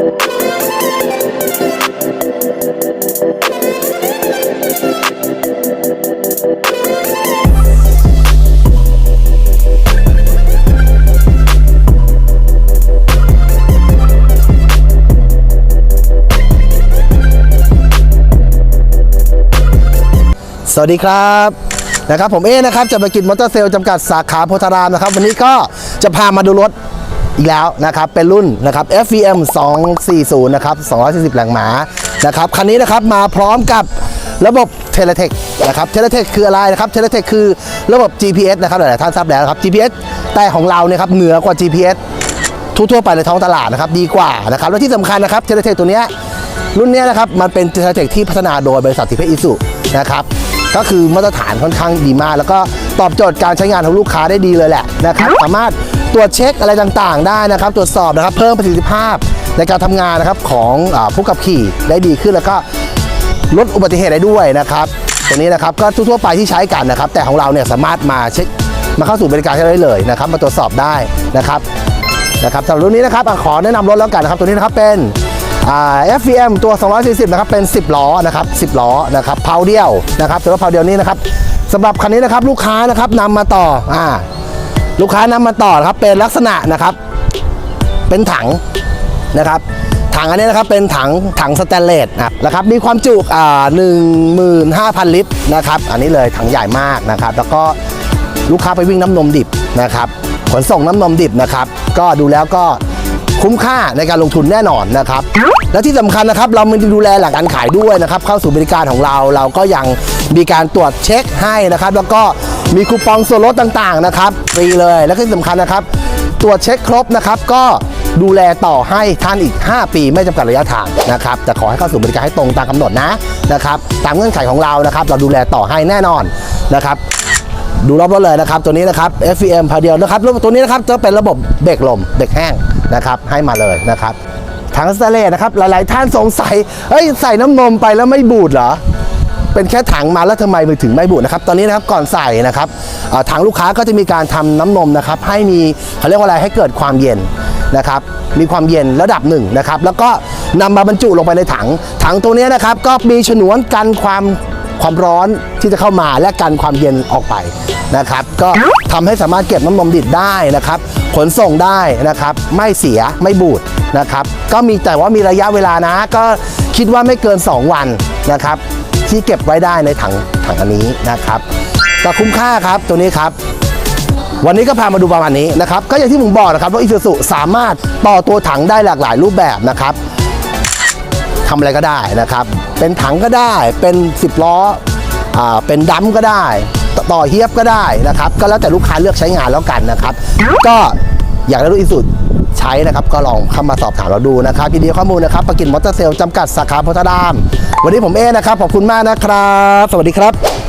สวัสดีครับนะครับผมเอนะครับจะไปกินมอเตอร์เซลจำกัดสาขาโพธารามนะครับ วันนี้ก็จะพามาดูรถ อีกแล้วนะครับเป็นรุ่นนะครับ FVM 240นะครับ240 แรงม้านะครับคันนี้นะครับมาพร้อมกับระบบเทเลเทคนะครับเทเลเทคคืออะไรนะครับเทเลเทคคือระบบ GPS นะครับหลายๆท่านทราบแล้วครับ GPS แต่ของเราเนี่ยครับเหนือกว่า GPS ทั่วๆไปในท้องตลาดนะครับดีกว่านะครับและที่สำคัญนะครับเทเลเทคตัวเนี้ยรุ่นเนี้ยนะครับมันเป็นเทเลเทคที่พัฒนาโดยบริษัททิเพอิสุนะครับก็คือมาตรฐานค่อนข้างดีมาก แล้วก็ตอบโจทย์การใช้งานของลูกค้าได้ดีเลยแหละนะครับสามารถ ตรวจเช็คอะไรต่างๆ ได้นะครับ ตรวจสอบนะครับ เพิ่มประสิทธิภาพในการทำงานนะครับของอผู้ขับขี่ได้ดีขึ้นแล้วก็ลดอุบัติเหตุได้ด้วยนะครับตัวนี้นะครับก็ทั่วๆไปที่ใช้กันนะครับ แต่ของเราเนี่ยสามารถมาเช็คมาเข้าสู่บริการได้เลยนะครับ มาตรวจสอบได้นะครับนะครับสำหรับรุ่นนี้นะครับอขอแนะนำรถแล้วกันนะครับ ตัวนี้นะครับเป็น FVM ตัว 240 นะครับ เป็น 10 ล้อ นะครับ 10 ล้อ นะครับ เพาเดียว นะครับแตัวเพาเดียวนี้นะครับสำหรับคันนี้นะครับ ลูกค้านะครับนำมาต่อ อ่า ลูกค้านำมาต่อครับเป็นลักษณะนะครับ เป็นถังนะครับถังอันนี้นะครับเป็นถังถังสแตนเลสนะครับมีความจุอ่าหนึ่งหมื่นห้าพันลิตรนะครับ อันนี้เลยถังใหญ่มากนะครับ แล้วก็ลูกค้าไปวิ่งน้ำนมดิบนะครับ ขนส่งน้ำนมดิบนะครับ ก็ดูแล้วก็คุ้มค่าในการลงทุนแน่นอนนะครับ และที่สำคัญนะครับ เรามีดูแลหลังการขายด้วยนะครับ เข้าสู่บริการของเราเราก็ยังมีการตรวจเช็คให้นะครับ แล้วก็ มีคูปองส่วนลดต่างๆนะครับฟรีเลยและที่สำคัญนะครับ ตรวจเช็คครบนะครับ ก็ดูแลต่อให้ท่านอีก 5 ปีไม่จำกัดระยะทางนะครับแต่ขอให้เข้าสู่บริการให้ตรงตามกำหนดนะนะครับตามเงื่อนไขของเรานะครับ เราดูแลต่อให้แน่นอนนะครับดูรอบรถเลยนะครับ ตัวนี้นะครับ FVM พาเดียวนะครับตัวนี้นะครับจะเป็นระบบเบรกลมเบรกแห้งนะครับให้มาเลยนะครับถังสเตเลนะครับหลายๆท่านสงสัยเฮ้ยใส่น้ำนมไปแล้วไม่บูดเหรอ เป็นแค่ถังมาแล้วทำไมมันถึงไม่บูดนะครับ ตอนนี้นะครับก่อนใส่นะครับเอ่อทางลูกค้าก็จะมีการทำน้ำนมนะครับ ให้มีเขาเรียกว่าอะไรให้เกิดความเย็นนะครับมีความเย็นระดับหนึ่งนะครับ แล้วก็นำมาบรรจุลงไปในถัง ถังตัวนี้นะครับ ก็มีฉนวนกันความความร้อนที่จะเข้ามาและกันความเย็นออกไปนะครับ ก็ทำให้สามารถเก็บน้ำนมดิบได้นะครับ ขนส่งได้นะครับ ไม่เสียไม่บูดนะครับ ก็มีแต่ว่ามีระยะเวลานะ ก็คิดว่าไม่เกิน 2 วันนะครับ ที่เก็บไว้ได้ในถังถังอันนี้นะครับก็คุ้มค่าครับตัวนี้ครับ วันนี้ก็พามาดูประมาณนี้นะครับ ก็อย่างที่ผมบอกนะครับว่าอิ u สุสามารถต่อตัวถังได้หลากหลายรูปแบบนะครับทำอะไรก็ได้นะครับ เป็นถังก็ได้เป็น 10 ล้ออ่าเป็นดัมก็ได้ ต่อเฮียบก็ได้นะครับ ก็แล้วแต่ลูกค้าเลือกใช้งานแล้วกันนะครับ ก็ อยากได้รถอีสุใช้นะครับ ก็ลองเข้ามาสอบถามเราดูนะครับยินดีข้อมูลนะครับประกินมอเตอร์เซลจำกัดสาขาโพธาราม วันนี้ผมเอนะครับขอบคุณมากนะครับ สวัสดีครับ